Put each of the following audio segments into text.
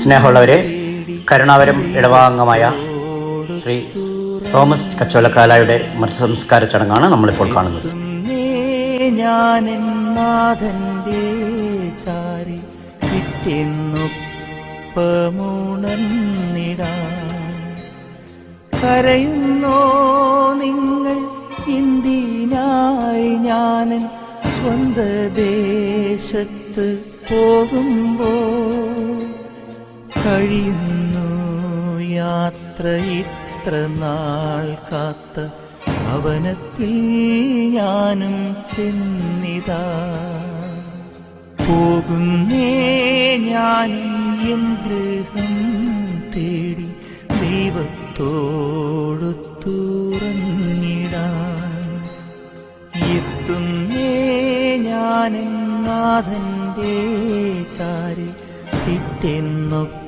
സ്നേഹമുള്ളവരെ കരുണാവരം ഇടവാംഗമായ ശ്രീ തോമസ് കച്ചോലക്കാലായുടെ മൃതസംസ്കാര ചടങ്ങാണ് നമ്മളിപ്പോൾ കാണുന്നത്. കരയുന്നോ നിങ്ങൾ ഇന്ത്യനായി ഞാനൻ സ്വന്ത ദേശത്ത് പോകുമ്പോ കഴിയുന്നു യാത്ര ഇത്ര നാൾ കാത്ത ഭവനത്തിൽ ഞാനും ചെന്നിതാ. പോകുന്നേ ഞാനും എൻ ഗൃഹം തേടി ദൈവത്തോടു തുറന്നിടാൻ എത്തുന്നേ ഞാൻ നാഥന്റെ ചാരി പിറ്റെന്നൊപ്പമുണർന്നിടാ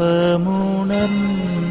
ദേഹമെന്നൊരാ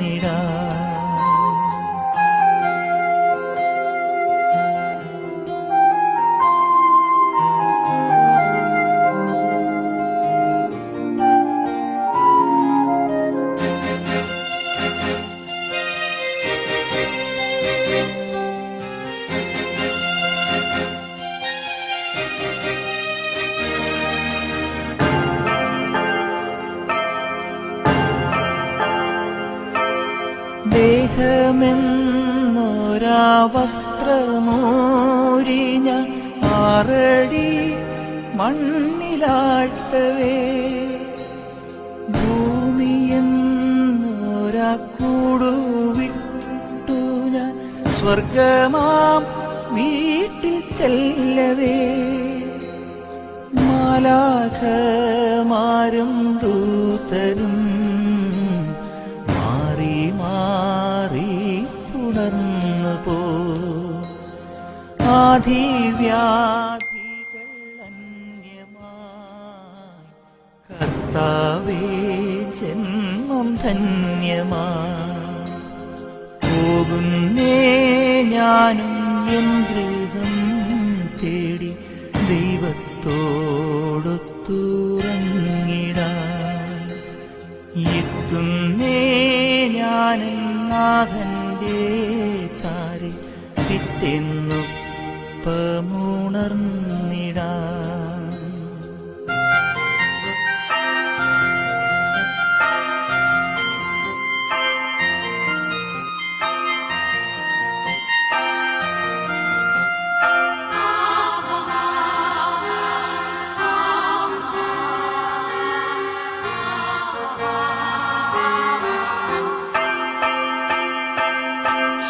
കൂടുവിട്ടു ഞാൻ സ്വർഗമാം വീട്ടിൽ ചെല്ലവേ. മാലാഖമാരും ദൂതരും മാറി മാറി ഉണർന്നു പോ ആധിവ്യാധികൾ ജന്മം ധന്യമായി പോകുന്നേ ഞാനും എൻ ഗൃഹം തേടി ദൈവത്തോടു തുറങ്ങിടാൻ എത്തുന്നേ ഞാനും നാഥന്റെ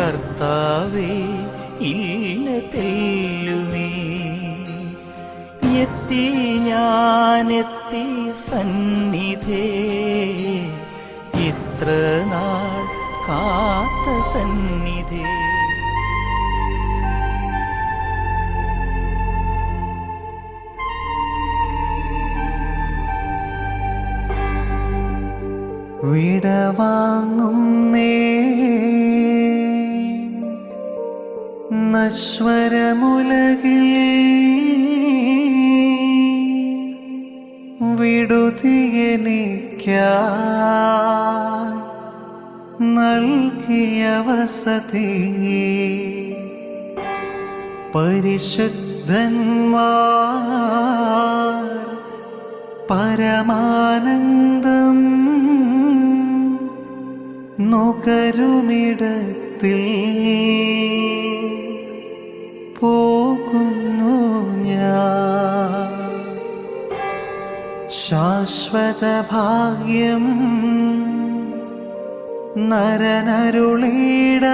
കർത്താവേ ഇല്ല തെല്ലുമേ എത്തി ഞാനെത്തി സന്നിധേ. ഇത്ര നാൾ കാത്ത സന്നിധേ. വിടവാങ്ങും നേ നശ്വരമുലകിൽ വിടുതിയനിക്ക നൽകിയ വസതി. പരിശുദ്ധന്മാർ പരമാനന്ദം നുകരുമിടത്തിൽ പോകുന്നു ഞാൻ. ശാശ്വത ഭാഗ്യം നരനരുളീട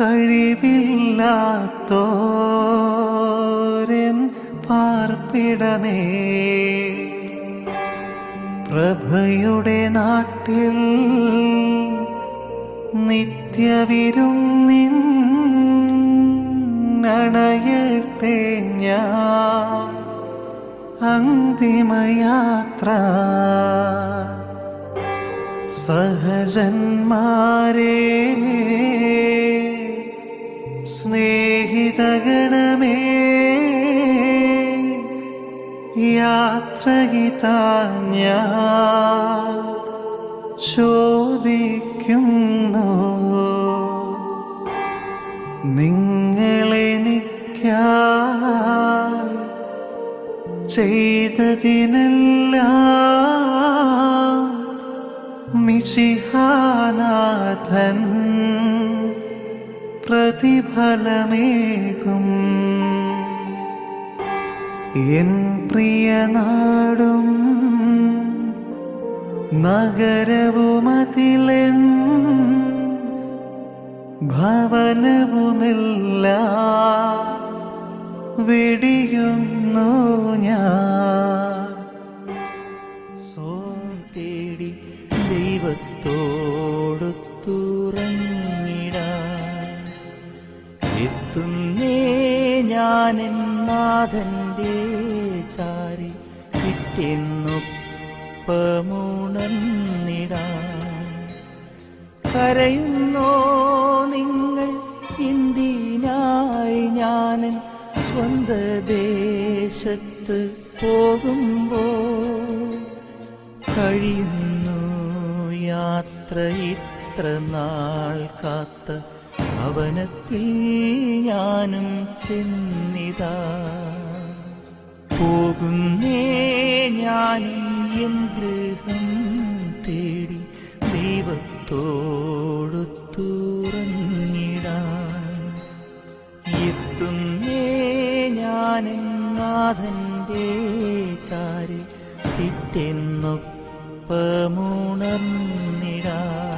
കഴിവില്ലാത്തോരൻ പാർപ്പിടമേ. പ്രഭയുടെ നാട്ടിൽ നിത്യവിരുന്നിൻ അണയട്ടെ ഞാൻ അന്തിമയാത്ര. സഹജന്മാരെ സ്നേഹിതഗണമേ യാത്രയിതാ ഞാൻ ചെയ്തതിനെല്ലാം മിശിഹാനാഥൻ പ്രതിഫലമേകും. എൻ പ്രിയനാടും നഗരവുമതിലെൻ ഭവനവുമെല്ലാം വെടിയുന്നു ഞാൻ. സോ തേടി ദൈവത്തോടു തുറങ്ങിടാൻ എത്തുന്നേ ഞാൻ നാഥന്റെ ചാരി വിട്ടെന്നൊപ്പമുണർന്നിടാൻ കരയുന്നോ നിങ്ങൾ എന്തിനായി ഞാനൻ സ്വന്ത ദേശത്ത് പോകുമ്പോൾ കഴിയുന്നു യാത്ര ഇത്ര നാൾ കാത്ത ഭവനത്തിൽ ഞാനും ചെന്നിതാ. പോകുന്നേ ഞാനും എൻ ഗൃഹം തേടി ദൈവത്തോടു തുറന്നിടാൻ എത്തുന്നേ ഞാൻ നാഥന്റെ ചാരി പിറ്റെന്നൊപ്പമുണർന്നിടാൻ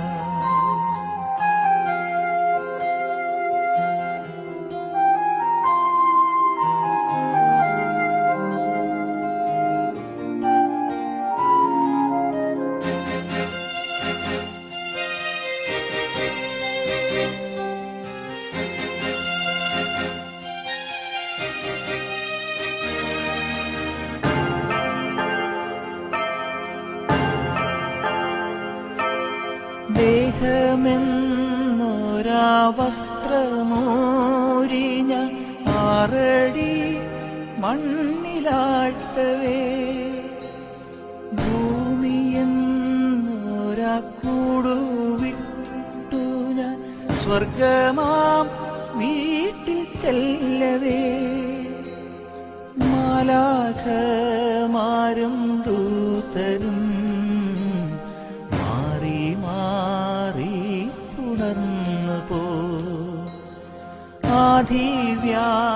ദേഹമെന്നൊരാ വസ്ത്രമൂരി ഞാൻ ആറടി മണ്ണിലാഴ്ത്തവേ ഭൂമിയെന്നൊരാക്കൂടുവിട്ടു ഞാൻ സ്വർഗമാം വീട്ടിൽ ചെല്ലവേ. മാലാഖമാരും ദൂതരും ആധിവ്യാധികൾ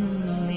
പിറ്റെന്നൊപ്പമുണർന്നിടാൻ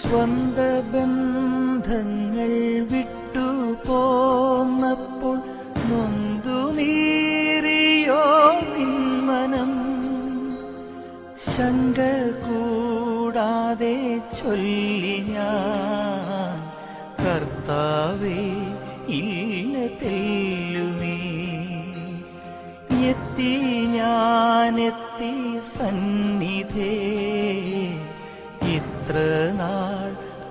സ്വന്ത ബന്ധങ്ങൾ വിട്ടു പോന്നപ്പോൾ നൊന്തു നീറിയോ നിന്മനം ശങ്ക കൂടാതെ ചൊല്ലി ഞാൻ കർത്താവേ ഇല്ല തെല്ലുമേ എത്തി ഞാനെത്തി സന്നിധേ. ഇത്ര നാൾ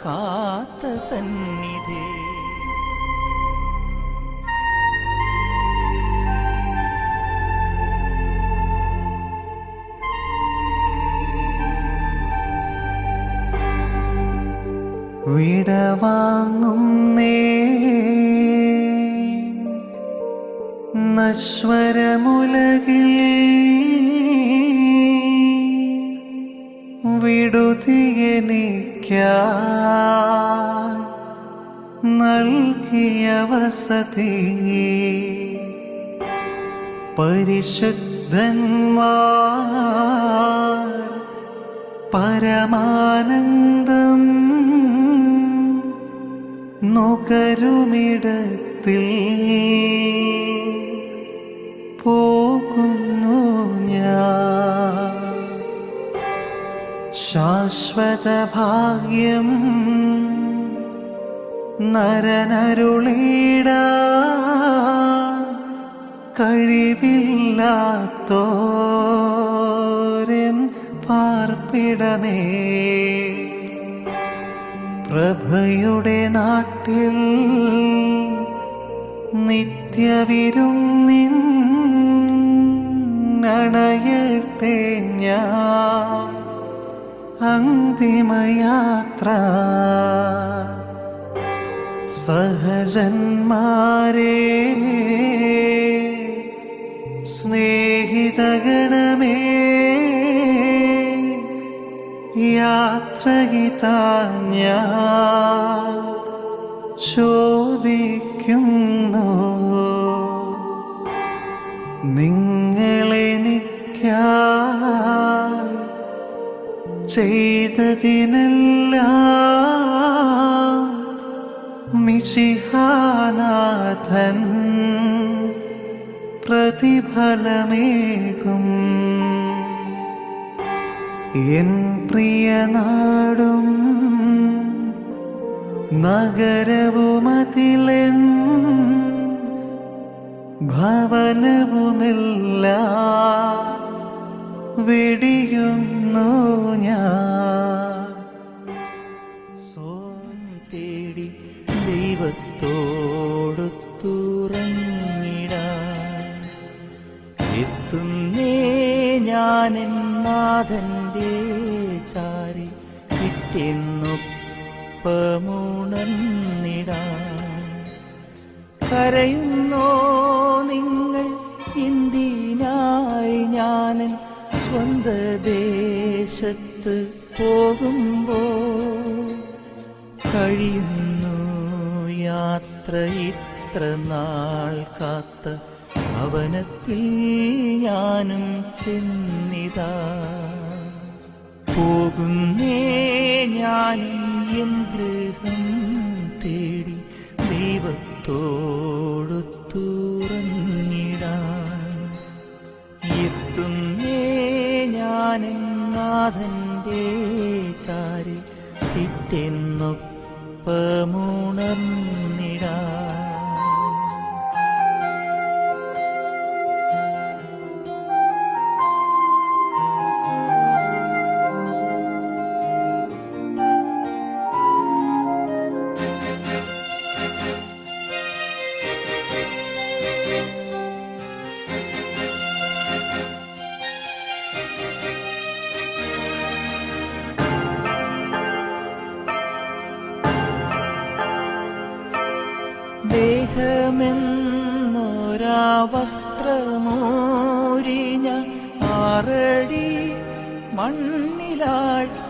കാത്ത സന്നിധി. വിടവാങ്ങും നേ. നശ്വരമുലകിൽ വിടുതിയെനിക്ക വസതി പരിശുദ്ധന്മാർ പരമാനന്ദം നുകരുമിടത്തിൽ പോകുന്നു ഞാൻ. ശാശ്വത ഭാഗ്യം നരനരുളീട. കഴിവില്ലാത്തോരൻ പാർപ്പിടമേ. പ്രഭയുടെ നാട്ടിൽ നിത്യവിരുന്നിൻ അണയട്ടെ ഞാൻ അന്തിമയാത്ര സഹജന്മാരെ സ്നേഹിതഗണമേ യാത്രയിതാഞ്ഞ ചോദിക്കുന്നു. നിങ്ങളെനിക്കായി ചെയ്തതിനെല്ലാം മിശിഹാനാഥൻ പ്രതിഫലമേകും. എൻ പ്രിയനാടും നഗരവുമതിലെൻ ഭവനവുമില്ല വെടിയുന്നു ഞാൻ. ഞാൻ നാഥന്റെ ചാരി കിട്ടിയെന്നൊപ്പമുണർന്നിടാൻ കരയുന്നോ നിങ്ങൾ ഇന്ത്യനായി ഞാനൻ സ്വന്ത ദേശത്ത് പോകുമ്പോ? കഴിയുന്നു യാത്ര ഇത്ര നാൾ കാത്ത ഭവനത്തിൽ ഞാനും ചെന്നിതാ. പോകുന്നേ ഞാനും എൻ ഗൃഹം തേടി ദൈവത്തോടു തുറന്നിടാൻ എത്തുന്നേ നാഥന്റെ ചാരി പിറ്റെന്നൊപ്പമുണർന്നിടാൻ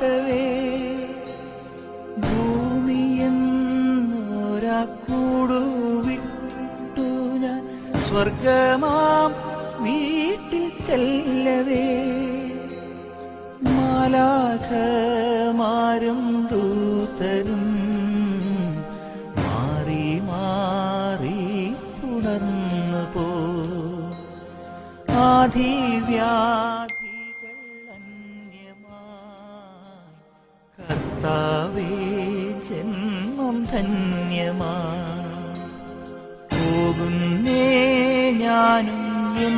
മണ്ണിലാഴ്ത്തവേ ഭൂമിയെന്നൊരാ കൂടുവിട്ടു ഞാൻ. സ്വർഗമാം വീട്ടിൽ ചെല്ലവേ മാലാഖമാരും ദൂതരും മാറി പോ കർത്താവേ ജന്മം ധന്യമാ. പോകുന്നേ ഞാനും എൻ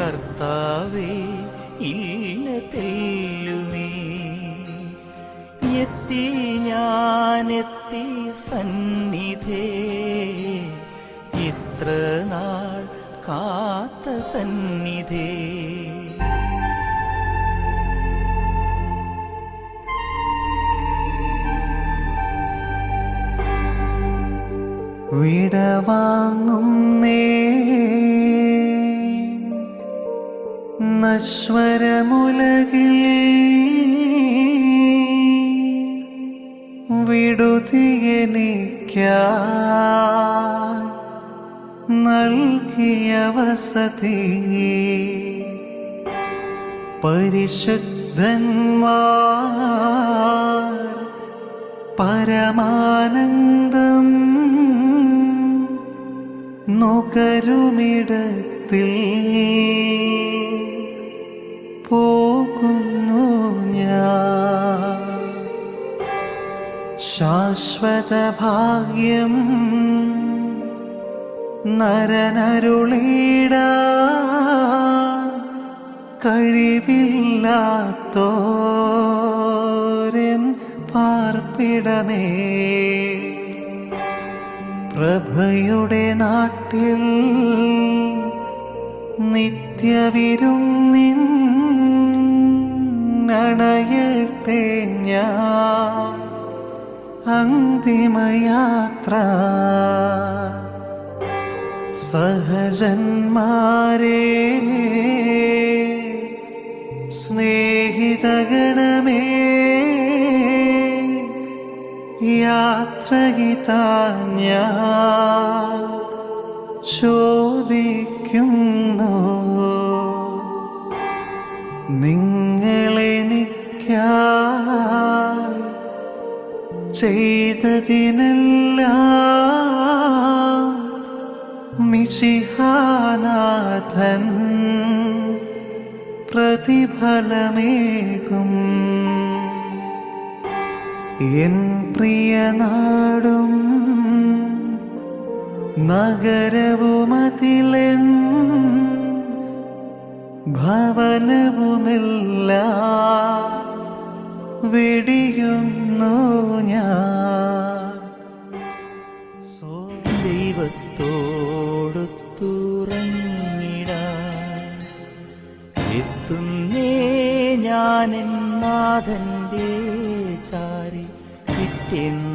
കർത്താവേ ഇല്ല തെല്ലുമേ എത്തി ഞാനെത്തി സന്നിധേ. ഇത്ര നാൾ കാത്ത സന്നിധേ. വിടവാങ്ങും നേ നശ്വരമുലകിൽ വിടുതിയനിക്ക നൽകിയ വസതി. പരമാനന്ദം നുകരുമിടത്തിൽ പോകുന്നു ഞാൻ. ശാശ്വത ഭാഗ്യം നരനരുളീട കഴിവില്ലാത്തോരൻ പാർപ്പിടമേ. പ്രഭയുടെ നാട്ടിൽ നിത്യവിരുന്നിൻ അണയട്ടെ ഞാൻ അന്തിമയാത്ര സഹജന്മാരെ സ്നേഹിതഗണമേ യാത്രയിതാഞ്ഞ ചോദിക്കുന്നു മിശിഹാനാഥൻ പ്രതിഫലമേകും. എൻ പ്രിയനാടും നഗരവുമതിലെൻ ഭവനവുമില്ല വെടിയുന്നു ഞാൻ. ഞാനെന്നാഥന്റെ ചാരി കിട്ടിയെന്ന്